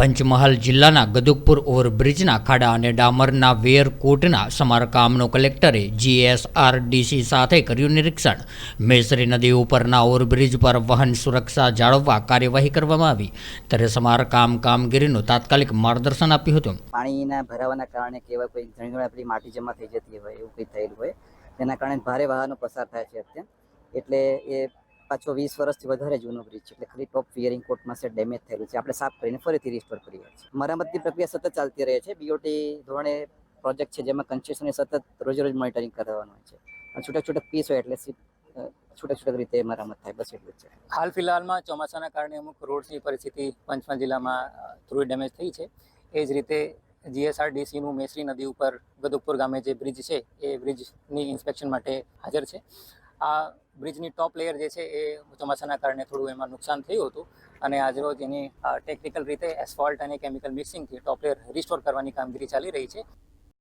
પંચમહાલ જિલ્લાના ગદુકપુર ઓવરબ્રિજના ખાડા અને ડામરના વેરકોટના સમારકામનો કલેક્ટરે જીએસઆરડીસી સાથે કર્યું નિરીક્ષણ. મેસરી નદી ઉપરના ઓવરબ્રિજ પર વાહન સુરક્ષા જાળવવા કાર્યવાહી કરવામાં આવી. ત્યારે સમારકામ કામગીરીનું તાત્કાલિક માર્ગદર્શન આપ્યું હતું. પાણીના ભરાવાના કારણે કેવા કોઈ આપણી માટી જમા થઈ જતી હોય, એવું કંઈ થયેલું હોય. તેના કારણે ભારે વાહનો પસાર થાય છે અત્યારે. એટલે એ પાછો વીસ વર્ષથી વધારે જૂનો બ્રિજ છે. એટલે ખાલી ટોપ ફિયરિંગ કોટમાં છે ડેમેજ થયેલું છે. આપણે સાફ કરીને ફરીથી રિસ્ટોર કરીએ છીએ. મરામતની પ્રક્રિયા સતત ચાલતી રહે છે. બીઓટી ધોરણે પ્રોજેક્ટ છે જેમાં કન્સેશનને સતત રોજ રોજ મોનિટરિંગ કરવાનું હોય છે. અને છૂટક છૂટક પીસ હોય એટલે છૂટક છૂટક રીતે મરામત થાય. બસ એટલું જ છે. હાલ ફિલહાલમાં ચોમાસાના કારણે અમુક રોડ્સની પરિસ્થિતિ પંચમહાલ જિલ્લામાં થોડી ડેમેજ થઈ છે. એ જ રીતે જીએસઆરડીસીનું મેસરી નદી ઉપર ગદુપુર ગામે જે બ્રિજ છે, એ બ્રિજની ઇન્સ્પેક્શન માટે હાજર છે. આ બ્રિજની ટોપ લેયર જે છે એ ચોમાસાના કારણે થોડું એમાં નુકસાન થયું હતું. અને આજરોજ એની ટેકનિકલ રીતે એસફોલ્ટ અને કેમિકલ મિક્સિંગથી ટોપ લેયર રિસ્ટોર કરવાની કામગીરી ચાલી રહી છે.